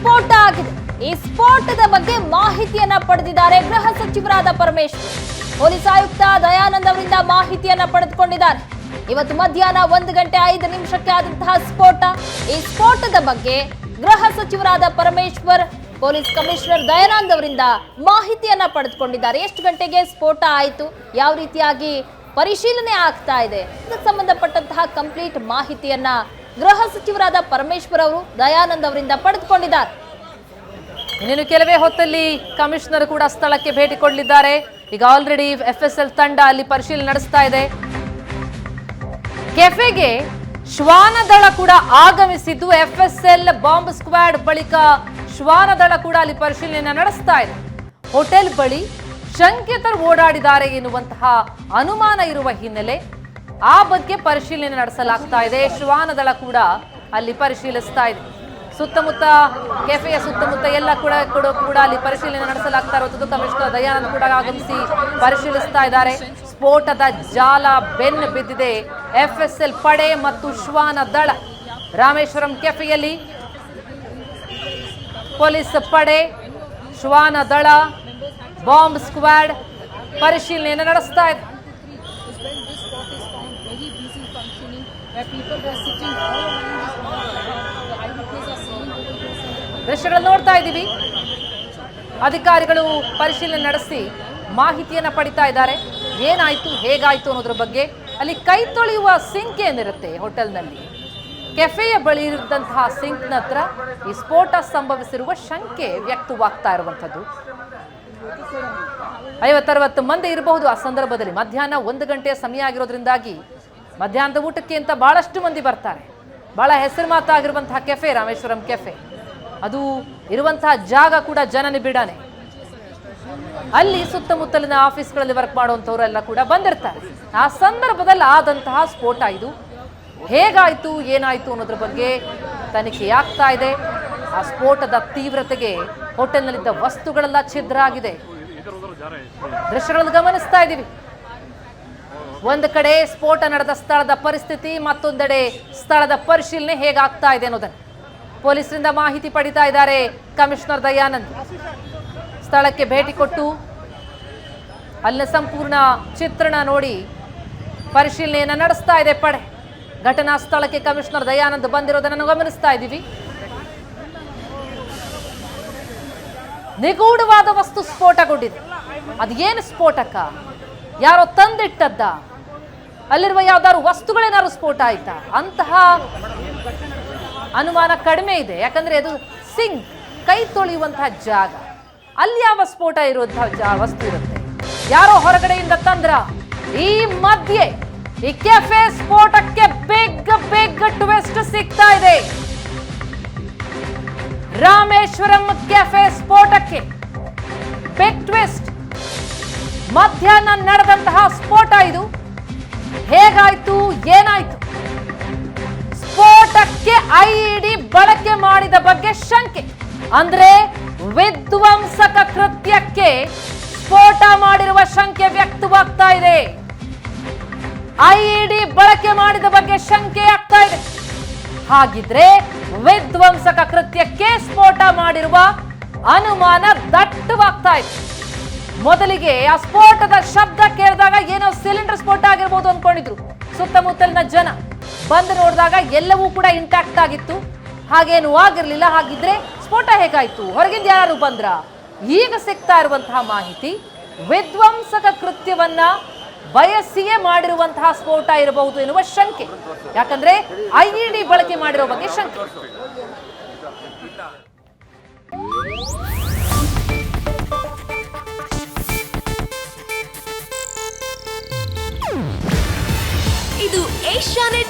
ಸ್ಫೋಟ ಆಗಿದೆ. ಈ ಸ್ಫೋಟದ ಬಗ್ಗೆ ಮಾಹಿತಿಯನ್ನ ಪಡೆದಿದ್ದಾರೆ ಗೃಹ ಸಚಿವರಾದ ಪರಮೇಶ್ವರ್. ಪೊಲೀಸ್ ಆಯುಕ್ತ ದಯಾನಂದ್ ಅವರಿಂದ ಮಾಹಿತಿಯನ್ನ ಪಡೆದುಕೊಂಡಿದ್ದಾರೆ. ಇವತ್ತು ಮಧ್ಯಾಹ್ನ ಒಂದು ಗಂಟೆ ಐದು ನಿಮಿಷಕ್ಕೆ ಆದಂತಹ ಸ್ಫೋಟ. ಈ ಸ್ಫೋಟದ ಬಗ್ಗೆ ಗೃಹ ಸಚಿವರಾದ ಪರಮೇಶ್ವರ್, ಪೊಲೀಸ್ ಕಮಿಷನರ್ ದಯಾನಂದ್ ಅವರಿಂದ ಮಾಹಿತಿಯನ್ನ ಪಡೆದುಕೊಂಡಿದ್ದಾರೆ. ಎಷ್ಟು ಗಂಟೆಗೆ ಸ್ಫೋಟ ಆಯಿತು? ಯಾವ ರೀತಿಯಾಗಿ ಪರಿಶೀಲನೆ ಆಗ್ತಾ ಇದೆ? ಸಂಬಂಧಪಟ್ಟಂತಹ ಕಂಪ್ಲೀಟ್ ಮಾಹಿತಿಯನ್ನ ಗೃಹ ಸಚಿವರಾದ ಪರಮೇಶ್ವರ್ ಅವರು ದಯಾನಂದ್ ಅವರಿಂದ ಪಡೆದುಕೊಂಡಿದ್ದಾರೆ. ಇನ್ನೇನು ಕೆಲವೇ ಹೊತ್ತಲ್ಲಿ ಕಮಿಷನರ್ ಕೂಡ ಸ್ಥಳಕ್ಕೆ ಭೇಟಿ ಕೊಡಲಿದ್ದಾರೆ. ಈಗ ಆಲ್ರೆಡಿ ಎಫ್ ಎಸ್ ಎಲ್ ತಂಡ ಅಲ್ಲಿ ಪರಿಶೀಲನೆ ನಡೆಸ್ತಾ ಇದೆ. ಕೆಫೆಗೆ ಶ್ವಾನದಳ ಕೂಡ ಆಗಮಿಸಿದ್ದು. F S L bomb squad ಬಳಿಕ ಶ್ವಾನದಳ ಕೂಡ ಅಲ್ಲಿ ಪರಿಶೀಲನೆ ನಡೆಸ್ತಾ ಇದೆ. ಹೋಟೆಲ್ ಬಳಿ ಶಂಕಿತರು ಓಡಾಡಿದ್ದಾರೆ ಎನ್ನುವಂತಹ ಅನುಮಾನ ಇರುವ ಹಿನ್ನೆಲೆ ಆ ಬಗ್ಗೆ ಪರಿಶೀಲನೆ ನಡೆಸಲಾಗ್ತಾ ಇದೆ. ಶ್ವಾನದಳ ಕೂಡ ಅಲ್ಲಿ ಪರಿಶೀಲಿಸ್ತಾ ಇದೆ. ಸುತ್ತಮುತ್ತ, ಕೆಫೆಯ ಸುತ್ತಮುತ್ತ ಎಲ್ಲ ಕೂಡ ಕೂಡ ಕೂಡ ಅಲ್ಲಿ ಪರಿಶೀಲನೆ ನಡೆಸಲಾಗ್ತಾ ಇರುವಂಥದ್ದು. ಕಮಿಷನರ್ ದಯಾನಂದ್ ಕೂಡ ಆಗಮಿಸಿ ಪರಿಶೀಲಿಸ್ತಾ ಇದ್ದಾರೆ. ಸ್ಫೋಟದ ಜಾಲ ಬೆನ್ನು ಬಿದ್ದಿದೆ. ಎಫ್ ಎಸ್ ಎಲ್ ಪಡೆ ಮತ್ತು ಶ್ವಾನ ದಳ ರಾಮೇಶ್ವರಂ ಕೆಫೆಯಲ್ಲಿ. ಪೊಲೀಸ್ ಪಡೆ ಶ್ವಾನ ದಳ ಬಾಂಬ್ ಸ್ಕ್ವಾಡ್ ಪರಿಶೀಲನೆಯನ್ನು ನಡೆಸ್ತಾ ಇದೆ. ದೃಶ್ಯಗಳನ್ನು ನೋಡ್ತಾ ಇದ್ದೀವಿ. ಅಧಿಕಾರಿಗಳು ಪರಿಶೀಲನೆ ನಡೆಸಿ ಮಾಹಿತಿಯನ್ನು ಪಡಿತಾ ಇದ್ದಾರೆ. ಏನಾಯ್ತು, ಹೇಗಾಯ್ತು ಅನ್ನೋದ್ರ ಬಗ್ಗೆ ಅಲ್ಲಿ ಕೈ ತೊಳೆಯುವ ಸಿಂಕ್ ಏನಿರುತ್ತೆ ಹೋಟೆಲ್ನಲ್ಲಿ? ಕೆಫೆಯ ಬಳಿ ಇರುವಂತಹ ಸಿಂಕ್ನ ಹತ್ರ ಈ ಸ್ಫೋಟ ಸಂಭವಿಸಿರುವ ಶಂಕೆ ವ್ಯಕ್ತವಾಗ್ತಾ ಇರುವಂಥದ್ದು. ಐವತ್ತರವತ್ತು ಮಂದಿ ಇರಬಹುದು ಆ ಸಂದರ್ಭದಲ್ಲಿ. ಮಧ್ಯಾಹ್ನ ಒಂದು ಗಂಟೆಯ ಸಮಯ ಆಗಿರೋದ್ರಿಂದಾಗಿ ಮಧ್ಯಾಹ್ನದ ಊಟಕ್ಕೆ ಅಂತ ಭಾಳಷ್ಟು ಮಂದಿ ಬರ್ತಾರೆ. ಭಾಳ ಹೆಸರು ಮಾತಾಗಿರುವಂತಹ ಕೆಫೆ, ರಾಮೇಶ್ವರಂ ಕೆಫೆ. ಅದು ಇರುವಂತಹ ಜಾಗ ಕೂಡ ಜನನಿಬಿಡಾನೆ ಅಲ್ಲಿ ಸುತ್ತಮುತ್ತಲಿನ ಆಫೀಸ್ಗಳಲ್ಲಿ ವರ್ಕ್ ಮಾಡುವಂಥವರೆಲ್ಲ ಕೂಡ ಬಂದಿರ್ತಾರೆ. ಆ ಸಂದರ್ಭದಲ್ಲಿ ಆದಂತಹ ಸ್ಫೋಟ ಇದು. ಹೇಗಾಯಿತು, ಏನಾಯಿತು ಅನ್ನೋದ್ರ ಬಗ್ಗೆ ತನಿಖೆ ಆಗ್ತಾ ಇದೆ. ಆ ಸ್ಫೋಟದ ತೀವ್ರತೆಗೆ ಹೋಟೆಲ್ನಲ್ಲಿದ್ದ ವಸ್ತುಗಳೆಲ್ಲ ಛಿದ್ರ ಆಗಿದೆ ದೃಶ್ಯಗಳನ್ನು ಗಮನಿಸ್ತಾ ಇದ್ದೀವಿ ಒಂದು ಕಡೆ ಸ್ಫೋಟ ನಡೆದ ಸ್ಥಳದ ಪರಿಸ್ಥಿತಿ, ಮತ್ತೊಂದೆಡೆ ಸ್ಥಳದ ಪರಿಶೀಲನೆ ಹೇಗಾಗ್ತಾ ಇದೆ ಅನ್ನೋದನ್ನು ಪೊಲೀಸರಿಂದ ಮಾಹಿತಿ ಪಡಿತಾ ಇದ್ದಾರೆ ಕಮಿಷನರ್ ದಯಾನಂದ್. ಸ್ಥಳಕ್ಕೆ ಭೇಟಿ ಕೊಟ್ಟು ಅಲ್ಲಿನ ಸಂಪೂರ್ಣ ಚಿತ್ರಣ ನೋಡಿ ಪರಿಶೀಲನೆಯನ್ನು ನಡೆಸ್ತಾ ಇದೆ ಪಡೆ. ಘಟನಾ ಸ್ಥಳಕ್ಕೆ ಕಮಿಷನರ್ ದಯಾನಂದ್ ಬಂದಿರೋದನ್ನು ಗಮನಿಸ್ತಾ ಇದ್ದೀವಿ. ನಿಗೂಢವಾದ ವಸ್ತು ಸ್ಫೋಟಗೊಂಡಿದೆ. ಏನು ಸ್ಫೋಟಕ? ಯಾರೋ ತಂದಿಟ್ಟದ್ದ? ಅಲ್ಲಿರುವ ಯಾವ್ದಾದ್ರು ವಸ್ತುಗಳೇನಾದ್ರು ಸ್ಫೋಟ ಆಯ್ತಾ? ಅಂತಹ ಅನುಮಾನ ಕಡಿಮೆ ಇದೆ. ಯಾಕಂದ್ರೆ ಅದು ಸಿಂಗ್ ಕೈ ತೊಳೆಯುವಂತಹ ಜಾಗ. ಅಲ್ಲಿ ಯಾವ ಸ್ಫೋಟ ಇರುವಂತಹ ವಸ್ತು ಇರುತ್ತೆ? ಯಾರೋ ಹೊರಗಡೆಯಿಂದ ತಂದ್ರ, ಈ ಮಧ್ಯೆ, ಈ ಕೆಫೆ ಸ್ಫೋಟಕ್ಕೆ ಬಿಗ್ ಬಿಗ್ ಟ್ವಿಸ್ಟ್ ಸಿಗ್ತಾ ಇದೆ. ರಾಮೇಶ್ವರಂ ಕೆಫೆ ಸ್ಫೋಟಕ್ಕೆ ಬಿಗ್ ಟ್ವಿಸ್ಟ್ ಮಧ್ಯಾಹ್ನ ಐಇಡಿ ಬಳಕೆ ಮಾಡಿದ ಬಗ್ಗೆ ಶಂಕೆ. ಅಂದ್ರೆ ವಿಧ್ವಂಸಕ ಕೃತ್ಯಕ್ಕೆ ಸ್ಫೋಟ ಮಾಡಿರುವ ಶಂಕೆ ವ್ಯಕ್ತವಾಗ್ತಾ ಇದೆ. ಐಇಡಿ ಬಳಕೆ ಮಾಡಿದ ಬಗ್ಗೆ ಶಂಕೆ ಆಗ್ತಾ ಇದೆ. ಹಾಗಿದ್ರೆ ವಿಧ್ವಂಸಕ ಕೃತ್ಯಕ್ಕೆ ಸ್ಫೋಟ ಮಾಡಿರುವ ಅನುಮಾನ ದಟ್ಟವಾಗ್ತಾ ಇದೆ. ಮೊದಲಿಗೆ ಆ ಸ್ಫೋಟದ ಶಬ್ದ ಕೇಳಿದಾಗ ಏನೋ ಸಿಲಿಂಡರ್ ಸ್ಫೋಟ ಆಗಿರ್ಬೋದು ಅನ್ಕೊಂಡಿದ್ರು ಸುತ್ತಮುತ್ತಲಿನ ಜನ. ಬಂದು ನೋಡಿದಾಗ ಎಲ್ಲವೂ ಕೂಡ ಇಂಟ್ಯಾಕ್ಟ್ ಆಗಿತ್ತು. ಹಾಗೇನು ಆಗಿರಲಿಲ್ಲ, ಹಾಗಿದ್ರೆ ಸ್ಫೋಟ ಹೇಗಾಯ್ತು? ಹೊರಗಿಂದ ಯಾರು ಬಂದ್ರ? ಈಗ ಸಿಗ್ತಾ ಇರುವಂತಹ ಮಾಹಿತಿ, ವಿಧ್ವಂಸಕ ಕೃತ್ಯವನ್ನ ಬಯಸಿಯೇ ಮಾಡಿರುವಂತಹ ಸ್ಫೋಟ ಇರಬಹುದು ಎನ್ನುವ ಶಂಕೆ. ಯಾಕಂದ್ರೆ ಐಇಡಿ ಬಳಕೆ ಮಾಡಿರೋ ಬಗ್ಗೆ ಶಂಕೆ. ಇದು ಏಷ್ಯಾನೆಟ್